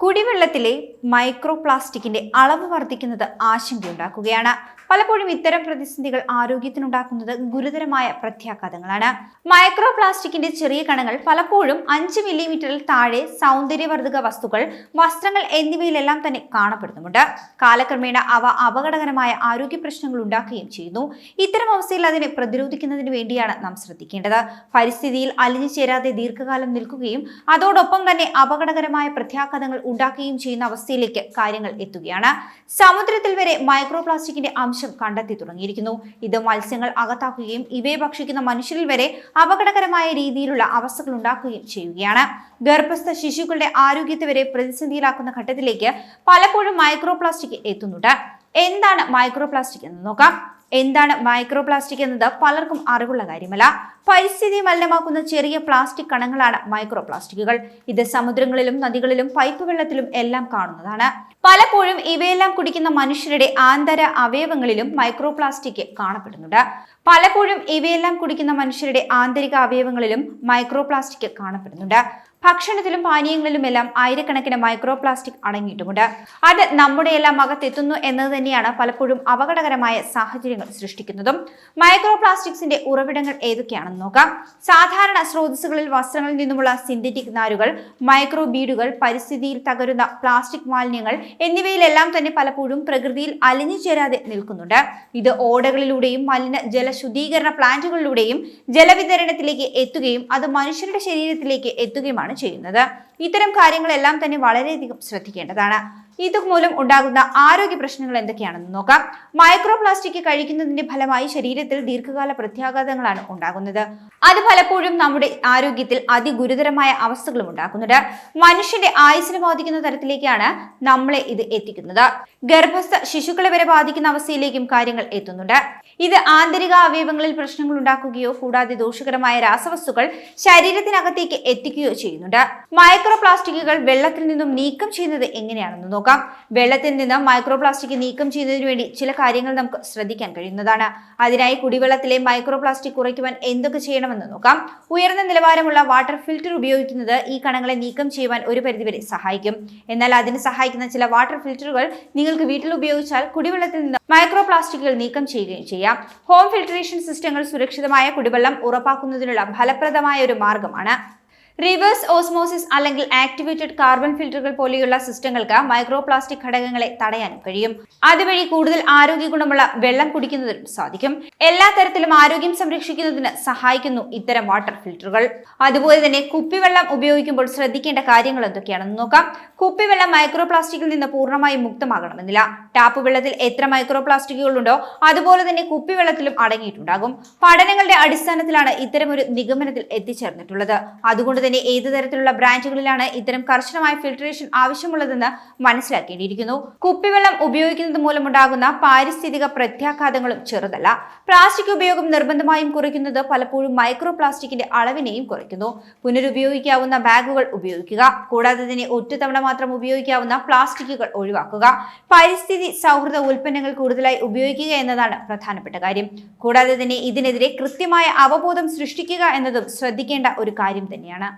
കുടിവെള്ളത്തിലെ micro പ്ലാസ്റ്റിക്കിന്റെ അളവ് വർദ്ധിക്കുന്നത് ആശങ്കയുണ്ടാക്കുകയാണ്. പലപ്പോഴും ഇത്തരം പ്രതിസന്ധികൾ ആരോഗ്യത്തിനുണ്ടാക്കുന്നത് ഗുരുതരമായ പ്രത്യാഘാതങ്ങളാണ്. മൈക്രോ പ്ലാസ്റ്റിക്കിന്റെ ചെറിയ കണങ്ങൾ പലപ്പോഴും അഞ്ച് മില്ലിമീറ്ററിൽ താഴെ സൗന്ദര്യവർദ്ധക വസ്തുക്കൾ വസ്ത്രങ്ങൾ എന്നിവയിലെല്ലാം തന്നെ കാണപ്പെടുന്നുണ്ട് കാലക്രമേണ അവ അപകടകരമായ ആരോഗ്യ പ്രശ്നങ്ങൾ ഉണ്ടാക്കുകയും ചെയ്യുന്നു. ഇത്തരം അവസ്ഥയിൽ അതിനെ പ്രതിരോധിക്കുന്നതിന് വേണ്ടിയാണ് നാം ശ്രദ്ധിക്കേണ്ടത്. പരിസ്ഥിതിയിൽ അലിഞ്ഞു ചേരാതെ ദീർഘകാലം നിൽക്കുകയും അതോടൊപ്പം തന്നെ അപകടകരമായ പ്രത്യാഘാതങ്ങൾ ഉണ്ടാക്കുകയും ചെയ്യുന്ന അവസ്ഥയിലേക്ക് കാര്യങ്ങൾ എത്തുകയാണ്. സമുദ്രത്തിൽ വരെ മൈക്രോ പ്ലാസ്റ്റിക്കിന്റെ അംശം കണ്ടെത്തി തുടങ്ങിയിരിക്കുന്നു. ഇത് മത്സ്യങ്ങൾ അകത്താക്കുകയും ഇവയെ ഭക്ഷിക്കുന്ന മനുഷ്യരിൽ വരെ അപകടകരമായ രീതിയിലുള്ള അവസ്ഥകൾ ഉണ്ടാക്കുകയും ചെയ്യുകയാണ്. ഗർഭസ്ഥ ശിശുക്കളുടെ ആരോഗ്യത്തെ വരെ പ്രതിസന്ധിയിലാക്കുന്ന ഘട്ടത്തിലേക്ക് പലപ്പോഴും മൈക്രോ പ്ലാസ്റ്റിക് എത്തുന്നുണ്ട്. എന്താണ് മൈക്രോ പ്ലാസ്റ്റിക് എന്ന് നോക്കാം. എന്താണ് മൈക്രോ പ്ലാസ്റ്റിക് എന്നത് പലർക്കും അറിവുള്ള കാര്യമല്ല. പരിസ്ഥിതി മലിനമാക്കുന്ന ചെറിയ പ്ലാസ്റ്റിക് കണങ്ങളാണ് മൈക്രോ പ്ലാസ്റ്റിക്കുകൾ ഇത് സമുദ്രങ്ങളിലും നദികളിലും പൈപ്പ് വെള്ളത്തിലും എല്ലാം കാണുന്നതാണ്. പലപ്പോഴും ഇവയെല്ലാം കുടിക്കുന്ന മനുഷ്യരുടെ ആന്തര അവയവങ്ങളിലും മൈക്രോ പ്ലാസ്റ്റിക് കാണപ്പെടുന്നുണ്ട്. പലപ്പോഴും ഇവയെല്ലാം കുടിക്കുന്ന മനുഷ്യരുടെ ആന്തരിക അവയവങ്ങളിലും മൈക്രോ പ്ലാസ്റ്റിക് കാണപ്പെടുന്നുണ്ട്. ഭക്ഷണത്തിലും പാനീയങ്ങളിലുമെല്ലാം ആയിരക്കണക്കിന് മൈക്രോ പ്ലാസ്റ്റിക് അടങ്ങിയിട്ടുമുണ്ട്. അത് നമ്മുടെ എല്ലാം അകത്തെത്തുന്നു എന്നത് തന്നെയാണ് പലപ്പോഴും അപകടകരമായ സാഹചര്യങ്ങൾ സൃഷ്ടിക്കുന്നതും. മൈക്രോ പ്ലാസ്റ്റിക്സിന്റെ ഉറവിടങ്ങൾ ഏതൊക്കെയാണെന്ന് നോക്കാം. സാധാരണ സ്രോതസ്സുകളിൽ വസ്ത്രങ്ങളിൽ നിന്നുമുള്ള സിന്തറ്റിക് നാരുകൾ മൈക്രോ ബീഡുകൾ പരിസ്ഥിതിയിൽ തകരുന്ന പ്ലാസ്റ്റിക് മാലിന്യങ്ങൾ എന്നിവയിലെല്ലാം തന്നെ പലപ്പോഴും പ്രകൃതിയിൽ അലിഞ്ഞു ചേരാതെ നിൽക്കുന്നുണ്ട്. ഇത് ഓടകളിലൂടെയും മലിന ജലശുദ്ധീകരണ പ്ലാന്റുകളിലൂടെയും ജലവിതരണത്തിലേക്ക് എത്തുകയും അത് മനുഷ്യരുടെ ശരീരത്തിലേക്ക് എത്തുകയുമാണ്. ചെയ്യുന്നത്. ഇത്തരം കാര്യങ്ങളെല്ലാം തന്നെ വളരെയധികം ശ്രദ്ധിക്കേണ്ടതാണ്. ഇതുമൂലം ഉണ്ടാകുന്ന ആരോഗ്യ പ്രശ്നങ്ങൾ എന്തൊക്കെയാണെന്ന് നോക്കാം. മൈക്രോപ്ലാസ്റ്റിക് കഴിക്കുന്നതിന്റെ ഫലമായി ശരീരത്തിൽ ദീർഘകാല പ്രത്യാഘാതങ്ങളാണ് ഉണ്ടാകുന്നത്. അത് പലപ്പോഴും നമ്മുടെ ആരോഗ്യത്തിൽ അതിഗുരുതരമായ അവസ്ഥകളും ഉണ്ടാക്കുന്നുണ്ട്. മനുഷ്യന്റെ ആയുസിനെ ബാധിക്കുന്ന തരത്തിലേക്കാണ് നമ്മളെ ഇത് എത്തിക്കുന്നത്. ഗർഭസ്ഥ ശിശുക്കളെ വരെ ബാധിക്കുന്ന അവസ്ഥയിലേക്കും കാര്യങ്ങൾ എത്തുന്നുണ്ട്. ഇത് ആന്തരിക അവയവങ്ങളിൽ പ്രശ്നങ്ങൾ ഉണ്ടാക്കുകയോ കൂടാതെ ദോഷകരമായ രാസവസ്തുക്കൾ ശരീരത്തിനകത്തേക്ക് എത്തിക്കുകയോ ചെയ്യുന്നുണ്ട്. മൈക്രോപ്ലാസ്റ്റിക്കുകൾ വെള്ളത്തിൽ നിന്നും നീക്കം ചെയ്യുന്നത് എങ്ങനെയാണെന്ന് നോക്കാം. വെള്ളത്തിൽ നിന്ന് മൈക്രോ പ്ലാസ്റ്റിക് നീക്കം ചെയ്യുന്നതിന് വേണ്ടി ചില കാര്യങ്ങൾ നമുക്ക് ശ്രദ്ധിക്കാൻ കഴിയുന്നതാണ്. അതിനായി കുടിവെള്ളത്തിലെ മൈക്രോ പ്ലാസ്റ്റിക് കുറയ്ക്കുവാൻ എന്തൊക്കെ ചെയ്യണമെന്ന് നോക്കാം. ഉയർന്ന നിലവാരമുള്ള വാട്ടർ ഫിൽറ്റർ ഉപയോഗിക്കുന്നത് ഈ കണങ്ങളെ നീക്കം ചെയ്യുവാൻ ഒരു പരിധിവരെ സഹായിക്കും. എന്നാൽ അതിന് സഹായിക്കുന്ന ചില വാട്ടർ ഫിൽറ്ററുകൾ നിങ്ങൾക്ക് വീട്ടിൽ ഉപയോഗിച്ചാൽ കുടിവെള്ളത്തിൽ നിന്ന് മൈക്രോ പ്ലാസ്റ്റിക്കുകൾ നീക്കം ചെയ്യുകയും ചെയ്യാം. ഹോം ഫിൽട്രേഷൻ സിസ്റ്റങ്ങൾ സുരക്ഷിതമായ കുടിവെള്ളം ഉറപ്പാക്കുന്നതിനുള്ള ഫലപ്രദമായ ഒരു മാർഗമാണ് റിവേഴ്സ് ഓസ്മോസിസ് അല്ലെങ്കിൽ ആക്ടിവേറ്റഡ് കാർബൺ ഫിൽറ്ററുകൾ പോലെയുള്ള സിസ്റ്റങ്ങൾക്ക് മൈക്രോ പ്ലാസ്റ്റിക് ഘടകങ്ങളെ തടയാനും കഴിയും. അതുവഴി കൂടുതൽ ആരോഗ്യ ഗുണമുള്ള വെള്ളം കുടിക്കുന്നതിനും സാധിക്കും. എല്ലാ തരത്തിലും ആരോഗ്യം സംരക്ഷിക്കുന്നതിന് സഹായിക്കുന്നു ഇത്തരം വാട്ടർ ഫിൽറ്ററുകൾ. അതുപോലെ തന്നെ കുപ്പിവെള്ളം ഉപയോഗിക്കുമ്പോൾ ശ്രദ്ധിക്കേണ്ട കാര്യങ്ങൾ എന്തൊക്കെയാണെന്ന് നോക്കാം. കുപ്പിവെള്ളം മൈക്രോ പ്ലാസ്റ്റിക്കിൽ നിന്ന് പൂർണമായും മുക്തമാകണമെന്നില്ല. ടാപ്പ് വെള്ളത്തിൽ എത്ര മൈക്രോ പ്ലാസ്റ്റിക്കുകൾ ഉണ്ടോ അതുപോലെ തന്നെ കുപ്പിവെള്ളത്തിലും അടങ്ങിയിട്ടുണ്ടാകും. പഠനങ്ങളുടെ അടിസ്ഥാനത്തിലാണ് ഇത്തരമൊരു നിഗമനത്തിൽ എത്തിച്ചേർന്നിട്ടുള്ളത്. അതുകൊണ്ട് തന്നെ ഏത് തരത്തിലുള്ള ബ്രാൻഡുകളിലാണ് ഇത്തരം കർശനമായ ഫിൽട്രേഷൻ ആവശ്യമുള്ളതെന്ന് മനസ്സിലാക്കേണ്ടിയിരിക്കുന്നു. കുപ്പിവെള്ളം ഉപയോഗിക്കുന്നത് മൂലമുണ്ടാകുന്ന പാരിസ്ഥിതിക പ്രത്യാഘാതങ്ങളും ചെറുതല്ല. പ്ലാസ്റ്റിക് ഉപയോഗം നിർബന്ധമായും കുറയ്ക്കുന്നത് പലപ്പോഴും മൈക്രോ പ്ലാസ്റ്റിക്കിന്റെ അളവിനെയും കുറയ്ക്കുന്നു. പുനരുപയോഗിക്കാവുന്ന ബാഗുകൾ ഉപയോഗിക്കുക. കൂടാതെ തന്നെ ഒറ്റത്തവണ മാത്രം ഉപയോഗിക്കാവുന്ന പ്ലാസ്റ്റിക്കുകൾ ഒഴിവാക്കുക. പരിസ്ഥിതി സൗഹൃദ ഉൽപ്പന്നങ്ങൾ കൂടുതലായി ഉപയോഗിക്കുക എന്നതാണ് പ്രധാനപ്പെട്ട കാര്യം. കൂടാതെ തന്നെ ഇതിനെതിരെ കൃത്യമായ അവബോധം സൃഷ്ടിക്കുക എന്നതും ശ്രദ്ധിക്കേണ്ട ഒരു കാര്യം തന്നെയാണ്.